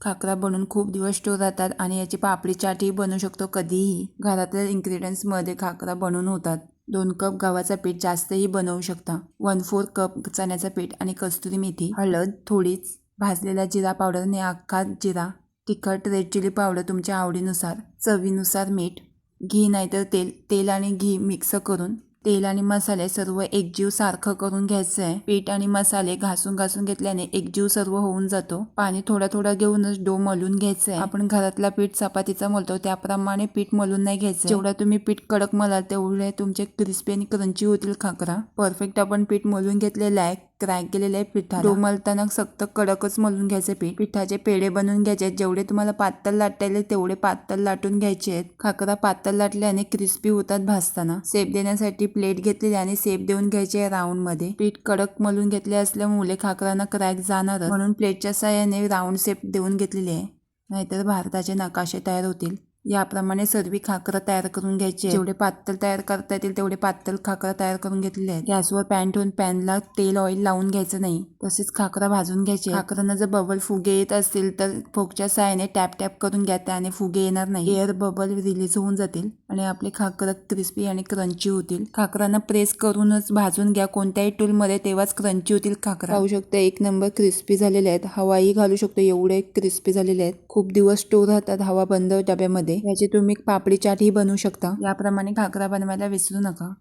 खाकरा बनवून खूप दिवस स्टोर राहतात आणि याची पापडी चाटही बनवू शकतो कधीही. घरातल्या इन्ग्रेडियंट्समध्ये खाकरा बनवून होतात. दोन कप गव्हाचं पीठ जास्तही बनवू शकता. वन फोर कप चण्याचं पीठ आणि कस्तुरी मेथी. हळद थोडीच. भाजलेला जिरा पावडर आणि अख्खा जिरा. तिखट रेड चिली पावडर तुमच्या आवडीनुसार. चवीनुसार मीठ. घी नाहीतर तेल. तेल आणि घी मिक्स करून तेल आणि मसाले सर्व एकजीव सारखं करून घ्यायचं आहे पीठ आणि मसाले घासून घासून घेतल्याने एकजीव सर्व होऊन जातो. पाणी थोडा थोडा घेऊनच डो मलून घ्यायचं आहे आपण घरातला पीठ चपातीचा मलतो त्याप्रमाणे पीठ मलून नाही घ्यायचं जेवढा तुम्ही पीठ कडक मलाल तेवढे तुमचे क्रिस्पी आणि क्रंची होतील खाकरा. परफेक्ट आपण पीठ मलून घेतलेलं आहे. क्रॅक केलेले पिठा डोमलताना सक्त कडकच मलून घ्यायचे पीठ. पिठाचे पेढे बनवून घ्यायचे. जेवढे तुम्हाला पातळ लाटायले तेवढे पातळ लाटून घ्यायचे आहेत. खाकरा पातळ लाटल्याने क्रिस्पी होतात भाजताना. सेप देण्यासाठी प्लेट घेतलेली आणि सेप देऊन घ्यायचे राऊंडमध्ये पीठ कडक मलून घेतले असल्यामुळे खाकरांना क्रॅक जाणार म्हणून प्लेटच्या साह्याने राऊंड सेप देऊन घेतलेली आहे. नाहीतर भारताचे नकाशे तयार होतील. याप्रमाणे सर्व खाकरं तयार करून घ्यायचे जेवढे पातळ तयार करता येतील तेवढे पातळ खाकरं तयार करून घेतलेले आहेत. गॅसवर पॅन ठेवून पॅनला तेल ऑइल लावून घ्यायचं नाही. तसेच खाकरा भाजून घ्यायचे खाकरांना जर बबल फुगे येत असतील तर फोकच्या साहाय्याने टॅप टॅप करून घ्या. त्याने फुगे येणार नाही. एअर बबल रिलीज होऊन जातील आणि आपले खाकर क्रिस्पी आणि क्रंची होतील. खाकरांना प्रेस करूनच भाजून घ्या. कोणत्याही टूल मध्ये तेव्हाच क्रंची होतील खाकरा. खाऊ शकता. एक नंबर क्रिस्पी झालेले आहेत. हवाही घालू शकतो. एवढे क्रिस्पी झालेले आहेत. खूप दिवस स्टोर राहतात. हवा बंद डब्यामध्ये. याची तुम्ही पापडी चाटही बनवू शकता. याप्रमाणे घाकरा बनवायला विसरू नका.